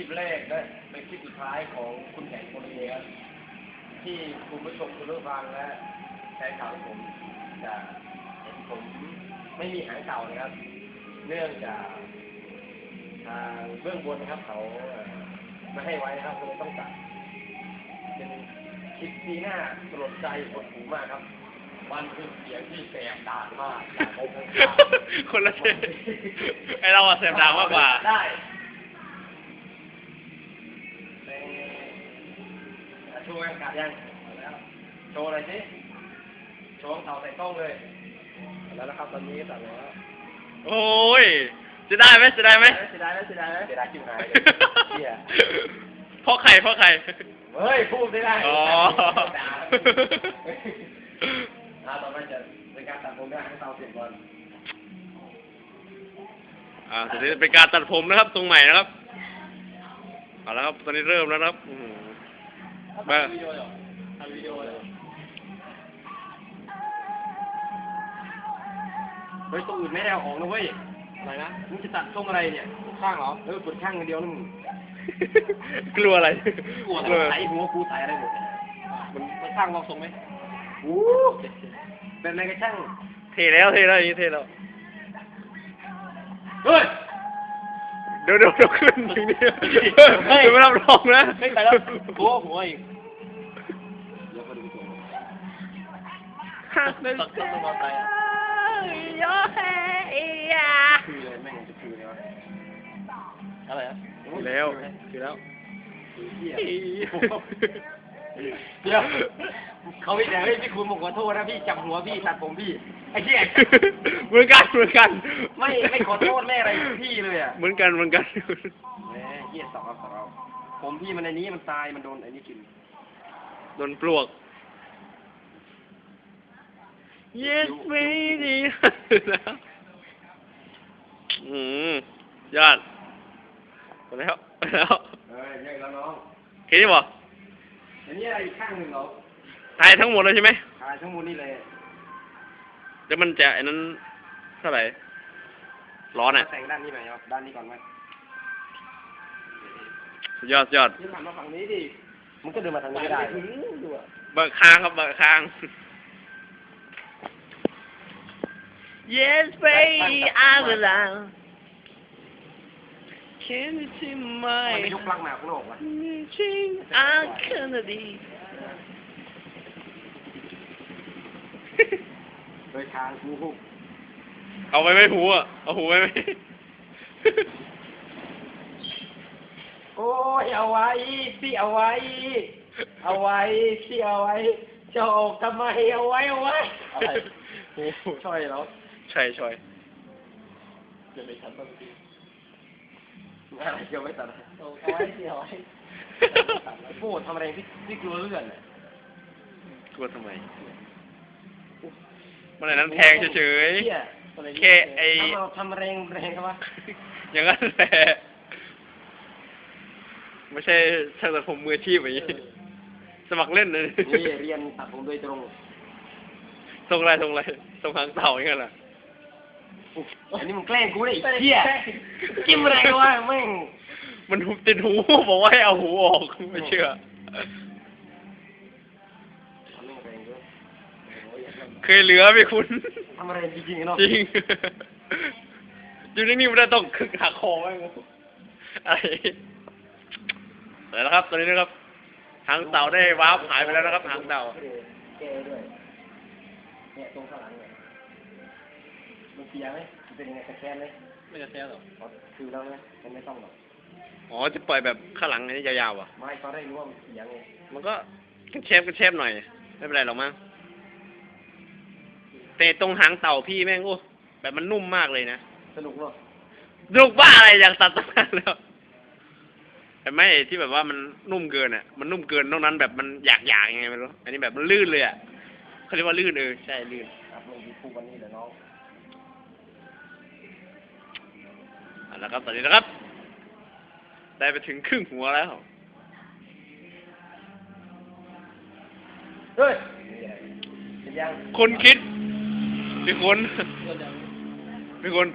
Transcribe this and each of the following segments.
ลิปแรกและเป็นคลิปสุดท้ายของคุณแข่งคนนี้ครับที่คุณผู้ชมคุณผู้ฟังและแฟนข่าวของผมจะเห็นผมไม่มีหางเก่านะครับ เนื่องจากทางเบื้องบนนะครับ เขาเอ่อไม่ให้ไว้นะครับก็เลยต้องตัดเป็นคลิปที่น่าสลดใจหดหูมากครับมันคือเสียงที่แสบดานมากจากผมข้างๆคนละเทไอเราอะเสียบดังมากกว่าได้ ชว์ยังกาดยังโชว์อะไรสิโชว์ของเต่าใส่กล้องเลยแล้วนะครับตอนนี้ตัดแล้วโอ้ยจะได้ไหมจะได้ไหมเสียดายไหมเสียดายไหมเสียดายจิ้มหายเลยเหี้ยเพราะใครเพราะใครเฮ้ยพูดไม่ได้อ๋อด่าอ่าต่อไปจะเป็นการตัดผมด้วยให้เตาเสร็จก่อนอ่าตอนนี้เป็นการตัดผมนะครับ ตรงใหม่นะครับเอาละครับตอนนี้เริ่มแล้วนะครับ อื้อหือถ่ายวิดีโอเหรอถ่ายวิดีโอเลยเฮ้ยตรงอื่นไม่ได้เอาออกนะเว้ย อะไรนะ มึงจะตัดทรงอะไรเนี่ยข้างเหรอ เออปวดข้างอย่างเดียวนึง กลัวอะไร กลัวใส่หัวกูใส่อะไรหมดเนี่ยมันมันข้างลองทรงไหมโอ้เป็นอะไรกันช่าง เทแล้วเทแล้วอย่างนี้เทแล้ว เฮ้ยเดี๋ยวเดี๋ยวเดี๋ยวขึ้นถึงนี่เฮ้ยเดี๋ยวไม่รับรองนะไม่ใส่แล้วหัวหัวอีก หักเครื่องต้องมาใส่อะโยเฮียคือเลยแม่งจะคือเลยวะอะไรอะคือแล้วคือแล้วเดี๋ยวเขาไม่แต่พี่คุณผมขอโทษนะพี่จับหัวพี่ตัดผมพี่ไอ้เหี้ยเหมือนกันเหมือนกัน ไม่ไม่ขอโทษไม่อะไรพี่เลยอะเหมือนกันเหมือนกันแหมเหี้ยสองเอาสองเอาผมพี่มันในนี้มันตายมันโดนไอ้นี่กินโดนปลวก yes ไม่ดีแล้วอืมยอดหมดแล้วหมดแล้วเฮ้ยเยอะแล้วน้องเห็นไหมบอกอันนี้อะไรอีกข้างหนึ่งเหรอตายทั้งหมดเลยใช่ไหมขายทั้งหมดนี่เลยเดี๋ยวมันจะไอ้นั้นเท่าไหร่ร้อนอะแต่งด้านนี้ไหมครับด้านนี้ก่อนไหมสุดยอดสุดยอดยืนหันมาฝั่งนี้ดิมันก็เดินมาทางนี้ได้ถึงดูอะเบิกค้างครับเบิกค้าง Yes baby I will love Can you see มัน my ไม่ยกปลั๊กมาข้างนอกวะ Reaching I can't be โดยทางกูเอาไปไม่หูอะ เอาหูไปไหมโอ้ยเอาไว้พี่เอาไว้ เอาไว้พี่เอาไว้จะออกทำไมเอาไว้เอาไว้อะไรโอ้โหช่อยแล้ว ใช่ช่วยจะไปทันต้นทีอะไรเกี่ยวไม่ตัดเอาไว้พี่เอาไว้โอ้ทำอะไรพี่พี่กลัวเลื่อนอะกลัวทำไมมันอะไรนั้นแพงเฉยหี้ๆแค่ไอทำเอาทำแรงแรงครับวะอย่างนั้นแหละไม่ใช่ช่างตัดผมมืออาชีพอย่างนี้สมัครเล่นเลยนี่เรียนตัดผมโดยตรงส่งอะไรส่งอะไรส่งหางเต่าอย่างนั้นแหละ อันนี้มึงแกล้งกูได้ไอ้เหี้ยจิ้มอะไรกันวะแม่งมันหุบติดหูบอกว่าให้เอาหูออกไม่เชื่อทำเรื่องแรงด้วยเคยเหลือไหมคุณทำอะไรจริงๆเนาะจริงอยู่นิ่งๆไม่ได้ต้องคึกหักคอไว้อะไรแล้วครับ ตอนนี้นะครับ หางเต่าได้วาร์ปหายไปแล้วนะครับ หางเต่า แก้ด้วยเนี่ยตรงข้างหลังเนี่ย มันเสียไหมมันเป็นยังไงกระแทกไหมไม่จะแท้หรออ๋อคือแล้วนะมันไม่ต้องหรอกอ๋อจะปล่อยแบบข้างหลังอันนี้ยาวๆอะไม่ตอนแรกรู้ว่ามันเสียไงมันก็กระเชฟกระเชฟหน่อย ไม่เป็นไรหรอกมั้งแต่ตรงหางเต่าพี่แม่งโอ้แบบมันนุ่มมากเลยนะสนุกเนาะลูกบ้าอะไรอย่างตัดตั้งนานแล้วแต่ไม่ที่แบบว่ามันนุ่มเกินอะมันนุ่มเกินนอกนั้นแบบมันอยากๆยังไงไม่รู้อันนี้แบบมันลื่นเลยอะเขาเรียกว่าลื่นเออใช่ลื่นครับลงยูทูบวันนี้แหละน้อง เอาละครับตอนนี้นะครับ ได้ไปถึงครึ่งหัวแล้วเฮ้ยเป็นยังคนคิดพี่คุณพี่คุณ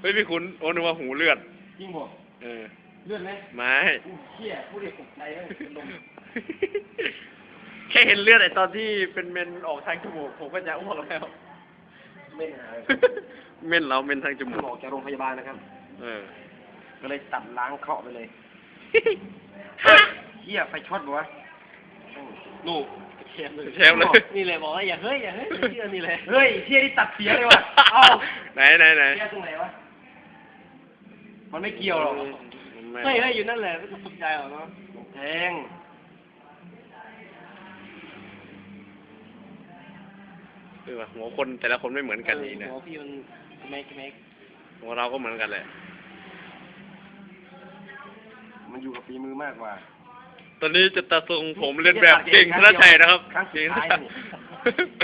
เฮ้ยพี่คุณโอ้นึกว่าหูเลือดจริงบ่เออเลื่อนไหมไม่อู้เชี่ยผู้เรียกตกใจเลยเป็นลมแค่เห็นเลือดไอตอนที่เป็นเมนออกทางจมูกผมก็จะอ้วกแล้วไม่หายเมนเราเมนทางจเพิ่มูงกออกจากโรงพยาบาลนะครับ เออ ก็เลยตัดล้างเคราะห์ไปเลยฮะเชี่ยไฟช็อตปะวะนู่นเชฟเลยเชฟเลยนี่เลยบอกว่าอย่าเฮ้ยอย่าเฮ้ยเชื่อนี่เลยเฮ้ยเชี่ยนี่ตัดเสียเลยว่ะเอ้าไหนไหนไหนเชี่ยตรงไหนวะมันไม่เกี่ยวหรอกไม่เฮ้ยเฮ้ยอยู่นั่นแหละไม่ต้องตกใจหรอกเนาะแทงคือว่าหัวคนแต่ละคนไม่เหมือนกันนี่นะหัวพี่มันเมกเมกหัวเราก็เหมือนกันแหละ มันอยู่กับฝีมือมากกว่า ตอนนี้จะตัดทรงผมเล่นแบบเก่งธนชัยนะครับครั้งสุดเก่งท้ายธนนี่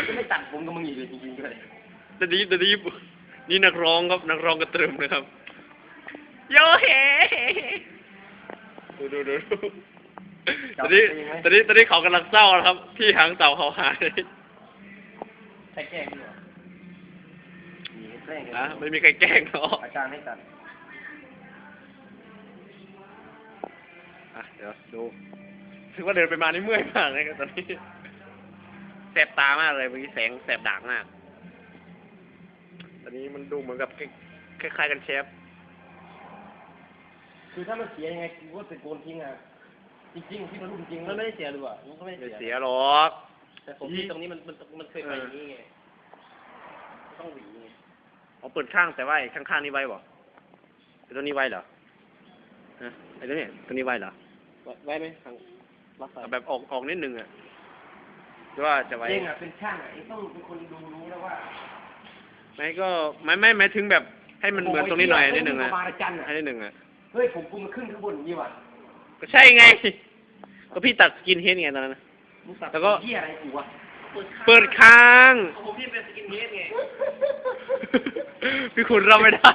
จะไม่ตัดผมกับมึงอีกเลยจริงๆด้วยตอนนี้ตอนนี้นี่นักร้องครับนักร้องกระเติมนะครับ โยเฮดูดูดูดูตอนนี้ตอนนี้ตอนนี้เขากำลังเศร้านะครับ ที่หางเต่าเขาหายใครแกล้งพี่เหรอมีให้แกล้งกันอะไม่มีใครแกล้งหรอกอาจารย์ให้ตัด อะเดี๋ยวดูถือว่าเดินไปมานี่เมื่อยมากเลยครับตอนนี้แสบตามากเลยเมื่อกี้แสงแสบดากมากตอนนี้มันดูเหมือนกับคล้ายๆกันเชฟ คือถ้ามันเสียยังไงกูก็จะโกนทิ้งอะ จริงๆที่มันรูปจริงๆมันไม่ได้เสียหรือเปล่ามันก็ไม่ไม่ได้เสีเสียยหรอกแต่ผมที่ตรงนี้มันมันมันเคยไปอย่างนี้ไงต้องหวีไงเอาเปิดข้างแต่ว่าไอ้ข้างๆนี่ไว้บ่ไอ้ตัวนี้ไว้เหรอฮะไอ้ตัวนี้ตัวนี้ไว้เหรอ ไว้ไหมทางรับสายเอาแบบออกออกนิดนึงอะหรือว่าจะไว้เองอะเป็นช่างอะเองต้องเป็นคนดูรู้แล้วว่าไม่ก็ไม่ไม่ไม่ถึงแบบ ให้มันเหมือนตรงนี้หน่อยนิดนึงอะอะบาร์จันอะให้นิดนึงอะเฮ้ยผมกูมันขึ้นข้างบนอย่างนี้ว่ะก็ใช่ไง ก็พี่ตัดสกินเฮดไงตอนนั้นนะ มึงตัดแล้วก็ เหี้ยอะไรกูวะเปิดค้างโอ้โหพี่เป็นสกินเฮดไง พี่คุณรับไม่ได้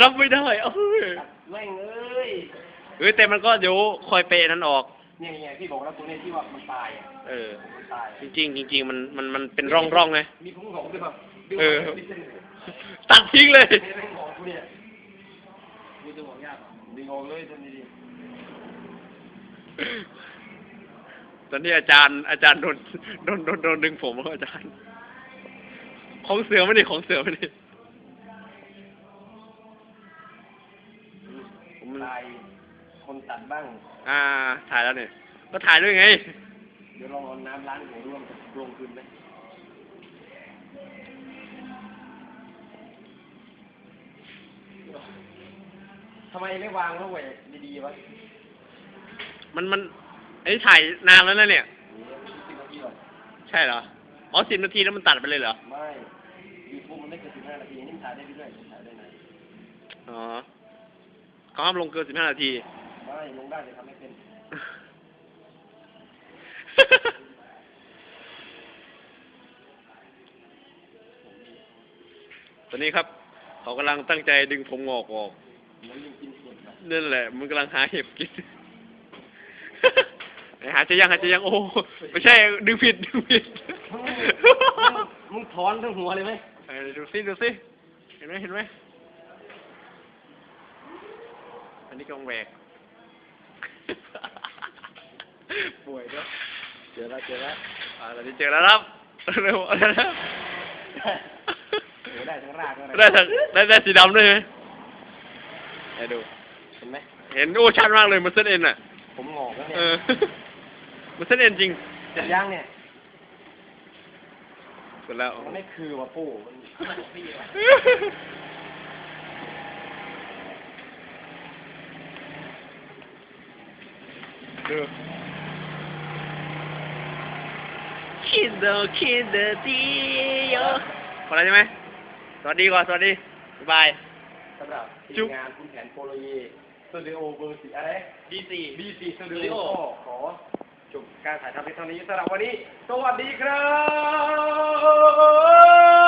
รับไม่ได้เอ้ยตัดแม่งเอ้ย เอ้ยแต่มันก็เดี๋ยวคอยเปย์นั้นออก เนี่ยไงพี่บอกแล้วตัวเนี้ยที่ว่ามันตายอะเออ มันตายจริงๆจริงๆมันมันมันเป็นร่องร่องๆไง มีพุงหงด้วยป่ะเออตัดทิ้งเลย ไม่ได้หงกูเนี่ยกูจะบอกยากดึงออกเลยทันทีตอนนี้อาจารย์อาจารย์โดนโดนโดนโดนดึงผมครับอาจารย์ ของเสือไม่ดิของเสือไม่ดิผมมันตาย คนตัดบ้าง อ่า ถ่ายแล้วเนี่ย ก็ถ่ายด้วยไง เดี๋ยวลองเอาน้ำล้างหัวร่วมกับลงคืนไหมทำไมไม่วางแล้วเว้ยดีๆวะมันมันไอ้นี่ถ่ายนานแล้วนะเนี่ย สิบนาทีหรอใช่เหรอ อ๋อสิบนาทีแล้วมันตัดไปเลยเหรอ ไม่ยูทูบมันไม่เกินสิบห้านาทีนี่มันถ่ายได้เรื่อยๆถ่ายได้ไหนอ๋อเขาห้ามลงเกินสิบห้านาที ไม่ลงได้แต่ทำไม่เป็นตอนนี้ครับ เขากำลังตั้งใจดึงผมงอกออกมันยังกินเห็ดนะนั่นแหละ มันกำลังหาเห็บกินไหนหาจะยังหาจะยังโอ้ไม่ใช่ดึงผิดดึงผิดมึงมึงถอนทั้งหัวเลยไหมเออดูสิดูสิเห็นไหมเห็นไหมอันนี้กองแหวก ป่วยด้วย เจอแล้วเจอแล้วอ่าตอนนี้เจอแล้วครับเร็วเอาแล้วโอ้ได้ทั้งรากแล้วได้ทั้งได้ได้สีดำด้วยไหมให้ดู เห็นไหมเห็นโอ้ชัดมากเลยมันเส้นเอ็นอะ ผมงอกแล้วเอเนี่ยอ มันเส้นเอ็นจริงเสร็จยังเนี่ย เสร็จแล้ว มันไม่คือว่ะปู่มันมันพี่ว่ะดู คิดเดอคิดเดอดีโยพอแล้วใช่ไหมสวัสดีก่อน สวัสดีบ๊ายบายสำหรับจุ๊ทีบมงานคุณแผนโปโลเยสตูดิโอเบอร์สี่อะไรดีสี่บีซีสตูดิโอขอจบการถ่ายทำในเท่านี้สำหรับวันนี้ สวัสดีครับ